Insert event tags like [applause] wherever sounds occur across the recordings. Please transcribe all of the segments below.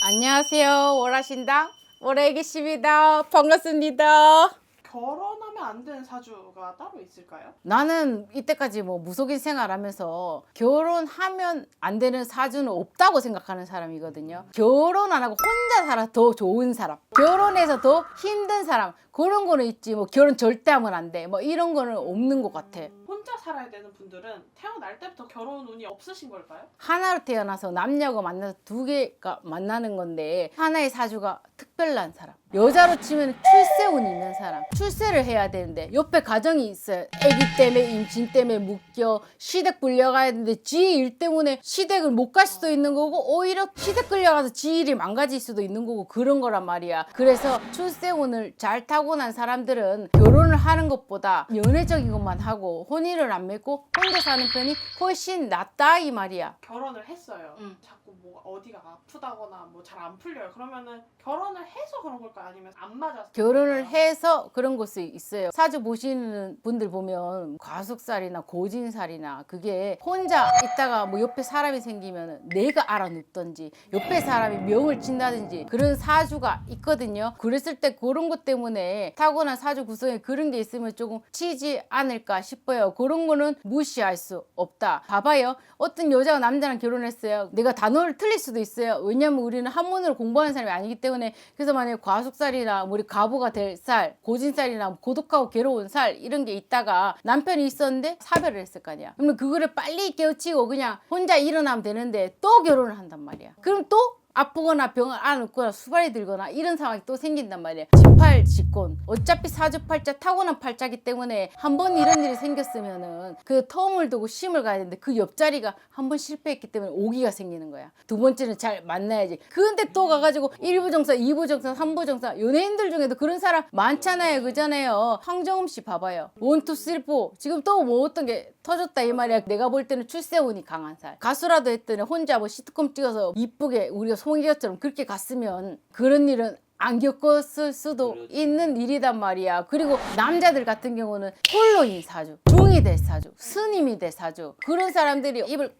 안녕하세요. 오라신당 오라이기십니다. 반갑습니다. 결혼하면 안 되는 사주가 따로 있을까요? 나는 이때까지 뭐 무속인 생활하면서 결혼하면 안 되는 사주는 없다고 생각하는 사람이거든요. 결혼 안 하고 혼자 살아 더 좋은 사람, 결혼해서 더 힘든 사람 그런 거는 있지. 뭐 결혼 절대 하면 안 돼. 뭐 이런 거는 없는 것 같아. 혼자 살아야 되는 분들은 태어날 때부터 결혼 운이 없으신 걸까요? 하나로 태어나서 남녀가 만나서 두 개가 만나는 건데 하나의 사주가 특 별한 사람 여자로 치면 출세운이 있는 사람 출세를 해야 되는데 옆에 가정이 있어요 아기 때문에 임신 때문에 묶여 시댁 불려가야 되는데 지 일 때문에 시댁을 못 갈 수도 있는 거고 오히려 시댁 끌려가서 지 일이 망가질 수도 있는 거고 그런 거란 말이야 그래서 출세운을 잘 타고난 사람들은 결혼을 하는 것보다 연애적인 것만 하고 혼인을 안 맺고 혼자 사는 편이 훨씬 낫다 이 말이야 결혼을 했어요. 음. 자꾸 뭐 어디가 아프다거나 뭐 잘 안 풀려요. 그러면은 결혼을 해서 그런 걸까요? 아니면 안 맞아서? 결혼을 그럴까요? 해서 그런 것이 있어요. 사주 보시는 분들 보면 과속살이나 고진살이나 그게 혼자 있다가 뭐 옆에 사람이 생기면 내가 알아눕던지 옆에 사람이 명을 친다든지 그런 사주가 있거든요. 그랬을 때 그런 것 때문에 타고난 사주 구성에 그런 게 있으면 조금 치지 않을까 싶어요. 그런 거는 무시할 수 없다. 봐봐요. 어떤 여자가 남자랑 결혼했어요. 내가 단어를 틀릴 수도 있어요. 왜냐면 우리는 한문으로 공부하는 사람이 아니기 때문에 그래서 만약에 과속살이나 뭐 우리 가부가 될 살, 고진살이나 고독하고 괴로운 살 이런 게 있다가 남편이 있었는데 사별을 했을 거 아니야. 그러면 그거를 빨리 깨우치고 그냥 혼자 일어나면 되는데 또 결혼을 한단 말이야. 그럼 또 아프거나 병을 안았거나 수발이 들거나 이런 상황이 또 생긴단 말이야. 지팔 직곤. 어차피 사주팔자 타고난 팔자기 때문에 한 번 이런 일이 생겼으면은 그 텀을 두고 심을 가야 되는데 그 옆자리가 한 번 실패했기 때문에 오기가 생기는 거야. 두 번째는 잘 만나야지. 근데 또 가가지고 1부 정사, 2부 정사, 3부 정사 연예인들 중에도 그런 사람 많잖아요. 그잖아요. 황정음 씨 봐봐요. 원투 쓰리 포 지금 또 뭐 어떤 게 터졌다 이 말이야. 내가 볼 때는 출세운이 강한 살. 가수라도 했더니 혼자 뭐 시트콤 찍어서 이쁘게 우리가 송이가처럼 그렇게 갔으면 그런 일은 안 겪었을 수도 있는 일이단 말이야. 그리고 남자들 같은 경우는 홀로인 사주, 종이 될 사주, 스님이 될 사주. 그런 사람들이 입을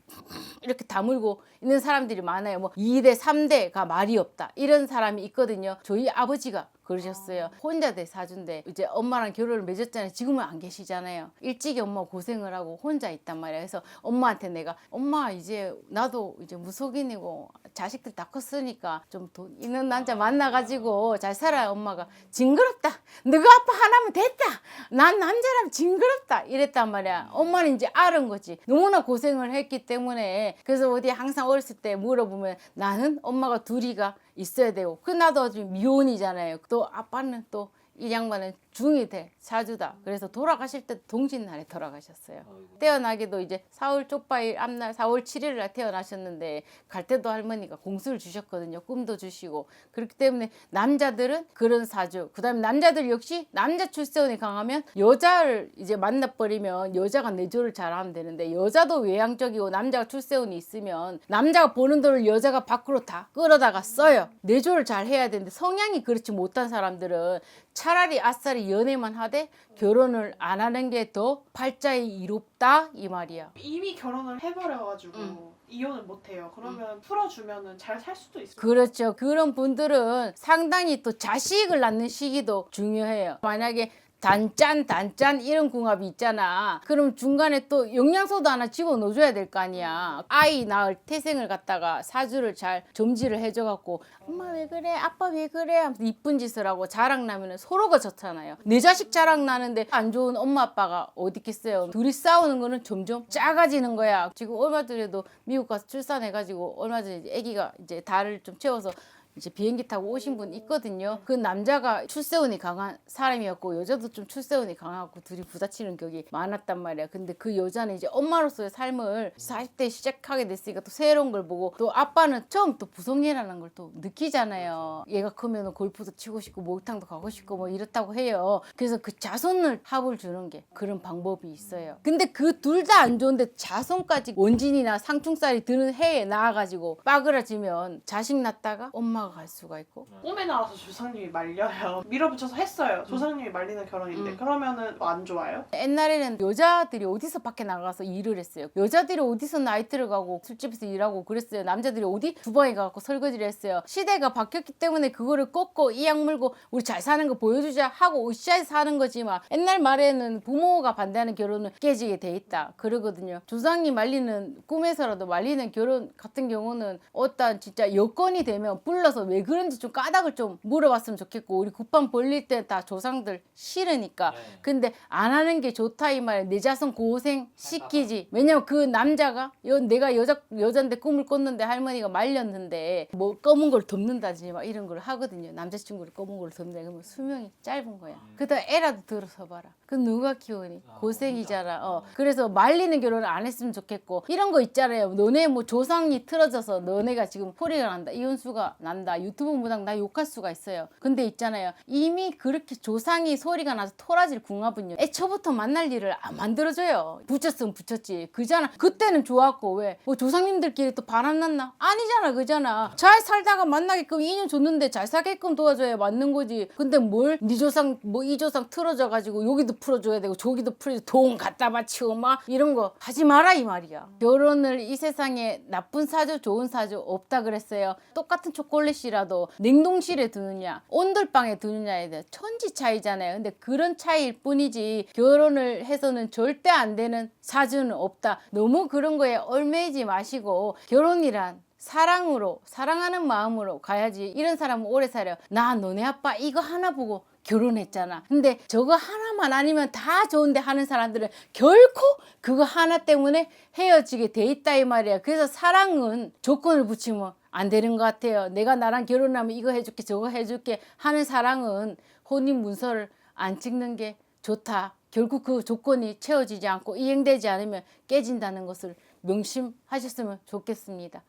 이렇게 다물고 있는 사람들이 많아요. 뭐 2대, 3대가 말이 없다. 이런 사람이 있거든요. 저희 아버지가 그러셨어요. 혼자 될 사주인데 이제 엄마랑 결혼을 맺었잖아요. 지금은 안 계시잖아요. 일찍이 엄마 고생을 하고 혼자 있단 말이야. 그래서 엄마한테 내가 엄마 이제 나도 이제 무속인이고 자식들 다 컸으니까 좀 돈 있는 남자 만나가지고 잘 살아요. 엄마가 징그럽다. 너가 아빠 하나면 됐다. 난 남자라면 징그럽다. 이랬단 말이야. 엄마는 이제 알은 거지. 너무나 고생을 했기 때문에 그래서 어디 항상 어렸을 때 물어보면 나는 엄마가 둘이가 있어야 되고 그 나도 지금 미혼이잖아요. 또 아빠는 또 이 양반은 중이 돼 사주다. 그래서 돌아가실 때 동짓날에 돌아가셨어요. 태어나기도 이제 4월 쪽바일 앞날 4월 7일 날 태어나셨는데 갈 때도 할머니가 공수를 주셨거든요. 꿈도 주시고 그렇기 때문에 남자들은 그런 사주. 그 다음에 남자들 역시 남자 출세운이 강하면 여자를 이제 만나버리면 여자가 내조를 잘하면 되는데 여자도 외향적이고 남자가 출세운이 있으면 남자가 버는 돈을 여자가 밖으로 다 끌어다가 써요. 내조를 잘 해야 되는데 성향이 그렇지 못한 사람들은 차라리 아싸리 연애만 하되 결혼을 안 하는 게 더 팔자에 이롭다 이 말이야. 이미 결혼을 해버려가지고 음. 이혼을 못해요. 그러면 풀어주면은 잘 살 수도 있어요. 그렇죠. 그런 분들은 상당히 또 자식을 낳는 시기도 중요해요. 만약에 단짠 단짠 이런 궁합이 있잖아. 그럼 중간에 또 영양소도 하나 집어 넣어줘야 될 거 아니야. 아이 낳을 태생을 갖다가 사주를 잘 점지를 해줘 갖고 엄마 왜 그래 아빠 왜 그래 하면서 이쁜 짓을 하고 자랑 나면 서로가 좋잖아요. 내 자식 자랑 나는데 안 좋은 엄마 아빠가 어디 있겠어요. 둘이 싸우는 거는 점점 작아지는 거야. 지금 얼마 전에도 미국 가서 출산해가지고 얼마 전에 이제 아기가 이제 달을 좀 채워서 이제 비행기 타고 오신 분 있거든요. 그 남자가 출세운이 강한 사람이었고 여자도 좀 출세운이 강하고 둘이 부딪히는 격이 많았단 말이야. 근데 그 여자는 이제 엄마로서의 삶을 40대 시작하게 됐으니까 또 새로운 걸 보고 또 아빠는 처음 또 부성애라는 걸 또 느끼잖아요. 얘가 크면 골프도 치고 싶고 목욕탕도 가고 싶고 뭐 이렇다고 해요. 그래서 그 자손을 합을 주는 게 그런 방법이 있어요. 근데 그 둘 다 안 좋은데 자손까지 원진이나 상충살이 드는 해에 나와가지고 빠그라지면 자식 낳다가 엄마가 갈 수가 있고 꿈에 나와서 조상님이 말려요. [laughs] 밀어붙여서 했어요. 조상님이 말리는 결혼인데 음. 그러면은 뭐안 좋아요? 옛날에는 여자들이 어디서 밖에 나가서 일을 했어요. 여자들이 어디서 나이트를 가고 술집에서 일하고 그랬어요. 남자들이 어디 주방에 가고 설거지를 했어요. 시대가 바뀌었기 때문에 그거를 꺾고 이악 물고 우리 잘 사는 거 보여주자 하고 으쌰 사는 거지만 옛날 말에는 부모가 반대하는 결혼은 깨지게 돼 있다 그러거든요. 조상이 말리는 꿈에서라도 말리는 결혼 같은 경우는 어떤 진짜 여건이 되면 불러 서 왜 그런지 좀 까닭을 좀 물어봤으면 좋겠고 우리 굿밤 벌릴 때 다 조상들 싫으니까 네. 근데 안 하는 게 좋다 이 말이야. 내 자손 고생 시키지. 왜냐면 그 남자가 여, 내가 여자 여잔데 꿈을 꿨는데 할머니가 말렸는데 뭐 검은 걸 덮는다지 막 이런 걸 하거든요. 남자친구를 검은 걸 덮는다. 그러면 수명이 짧은 거야. 그다 애라도 들어서 봐라. 그 누가 키우니? 아, 고생이잖아. 어. 그래서 말리는 결혼을 안 했으면 좋겠고 이런 거 있잖아요. 너네 뭐 조상이 틀어져서 너네가 지금 소리가 난다. 이혼수가 난 다. 유튜브 무당 나 욕할 수가 있어요. 근데 있잖아요. 이미 그렇게 조상이 소리가 나서 토라질 궁합은요. 애초부터 만날 일을 안 만들어줘요. 붙였으면 붙였지. 그잖아. 그때는 좋았고 왜? 뭐 조상님들끼리 또 바람 났나? 아니잖아. 그잖아. 잘 살다가 만나게끔 인연 줬는데 잘 살게끔 도와줘야 맞는 거지. 근데 뭘? 네 조상 뭐 이 조상 틀어져 가지고 여기도 풀어줘야 되고 저기도 풀어줘 돈 갖다 바치고 막 이런 거 하지 마라 이 말이야. 결혼을 이 세상에 나쁜 사주 좋은 사주 없다 그랬어요. 똑같은 초콜릿 이라도 냉동실에 두느냐 온돌방에 두느냐에 대해 천지 차이잖아요. 근데 그런 차이일 뿐이지 결혼을 해서는 절대 안 되는 사주는 없다. 너무 그런 거에 얽매이지 마시고 결혼이란 사랑으로 사랑하는 마음으로 가야지 이런 사람은 오래 살아요 나 너네 아빠 이거 하나 보고 결혼했잖아 근데 저거 하나만 아니면 다 좋은데 하는 사람들은 결코 그거 하나 때문에 헤어지게 돼 있다 이 말이야 그래서 사랑은 조건을 붙이면 안 되는 것 같아요 내가 나랑 결혼하면 이거 해줄게 저거 해줄게 하는 사랑은 혼인 문서를 안 찍는 게 좋다 결국 그 조건이 채워지지 않고 이행되지 않으면 깨진다는 것을 명심하셨으면 좋겠습니다.